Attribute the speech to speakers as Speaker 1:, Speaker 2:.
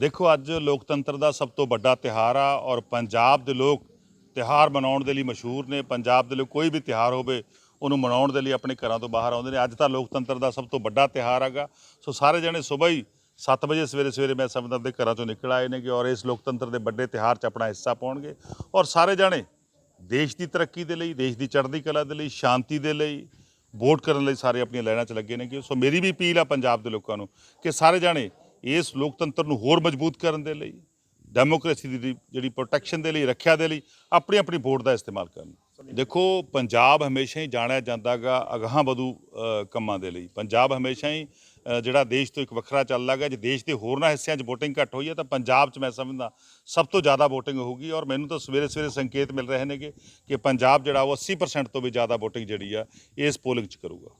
Speaker 1: ਦੇਖੋ, ਅੱਜ ਲੋਕਤੰਤਰ ਦਾ ਸਭ ਤੋਂ ਵੱਡਾ ਤਿਹਾਰ ਆ ਔਰ ਪੰਜਾਬ ਦੇ ਲੋਕ ਤਿਹਾਰ ਮਨਾਉਣ ਦੇ ਲਈ ਮਸ਼ਹੂਰ ਨੇ। ਪੰਜਾਬ ਦੇ ਲੋਕ ਕੋਈ ਵੀ ਤਿਹਾਰ ਹੋਵੇ, ਉਹਨੂੰ ਮਨਾਉਣ ਦੇ ਲਈ ਆਪਣੇ ਘਰਾਂ ਤੋਂ ਬਾਹਰ ਆਉਂਦੇ ਨੇ। ਅੱਜ ਤਾਂ ਲੋਕਤੰਤਰ ਦਾ ਸਭ ਤੋਂ ਵੱਡਾ ਤਿਹਾਰ ਹੈਗਾ। ਸੋ ਸਾਰੇ ਜਣੇ ਸਵੇਰ ਹੀ 7 ਵਜੇ ਸਵੇਰੇ ਸਵੇਰੇ ਮੈਂ ਸਮਝਦਾ ਦੇ ਘਰਾਂ 'ਚੋਂ ਨਿਕਲ ਆਏ ਨੇ ਕਿ ਔਰ ਇਸ ਲੋਕਤੰਤਰ ਦੇ ਵੱਡੇ ਤਿਹਾਰ 'ਚ ਆਪਣਾ ਹਿੱਸਾ ਪਾਉਣਗੇ। ਔਰ ਸਾਰੇ ਜਣੇ ਦੇਸ਼ ਦੀ ਤਰੱਕੀ ਦੇ ਲਈ, ਦੇਸ਼ ਦੀ ਚੜ੍ਹਦੀ ਕਲਾ ਦੇ ਲਈ, ਸ਼ਾਂਤੀ ਦੇ ਲਈ ਵੋਟ ਕਰਨ ਲਈ ਸਾਰੇ ਆਪਣੀਆਂ ਲਾਈਨਾਂ 'ਚ ਲੱਗੇ ਨੇ ਕਿ ਸੋ ਮੇਰੀ ਵੀ ਅਪੀਲ ਆ ਪੰਜਾਬ ਦੇ ਲੋਕਾਂ ਨੂੰ ਕਿ ਸਾਰੇ ਜਾਣੇ ਇਸ ਲੋਕਤੰਤਰ ਨੂੰ ਹੋਰ ਮਜ਼ਬੂਤ ਕਰਨ ਦੇ ਲਈ ਡੈਮੋਕ੍ਰੇਸੀ ਦੀ ਜਿਹੜੀ ਪ੍ਰੋਟੈਕਸ਼ਨ ਦੇ ਲਈ, ਰੱਖਿਆ ਦੇ ਲਈ ਆਪਣੀ ਆਪਣੀ ਵੋਟ ਦਾ ਇਸਤੇਮਾਲ ਕਰਨ। ਦੇਖੋ, ਪੰਜਾਬ ਹਮੇਸ਼ਾ ਹੀ ਜਾਣਿਆ ਜਾਂਦਾਗਾ ਅਗਾਹਾਂ ਵਧੂ ਕੰਮਾਂ ਦੇ ਲਈ। ਪੰਜਾਬ ਹਮੇਸ਼ਾ ਹੀ ਜਿਹੜਾ ਦੇਸ਼ ਤੋਂ ਇੱਕ ਵੱਖਰਾ ਚੱਲਦਾ ਗਾ ਜੇ ਦੇਸ਼ ਦੇ ਹੋਰਨਾਂ ਹਿੱਸਿਆਂ 'ਚ ਵੋਟਿੰਗ ਘੱਟ ਹੋਈ ਹੈ ਤਾਂ ਪੰਜਾਬ 'ਚ ਮੈਂ ਸਮਝਦਾ ਸਭ ਤੋਂ ਜ਼ਿਆਦਾ ਵੋਟਿੰਗ ਹੋਊਗੀ ਔਰ ਮੈਨੂੰ ਤਾਂ ਸਵੇਰੇ ਸਵੇਰੇ ਸੰਕੇਤ ਮਿਲ ਰਹੇ ਨੇਗੇ ਕਿ ਪੰਜਾਬ ਜਿਹੜਾ ਉਹ 80% ਤੋਂ ਵੀ ਜ਼ਿਆਦਾ ਵੋਟਿੰਗ ਜਿਹੜੀ ਆ, ਇਸ ਪੋਲਿੰਗ 'ਚ ਕਰੂਗਾ।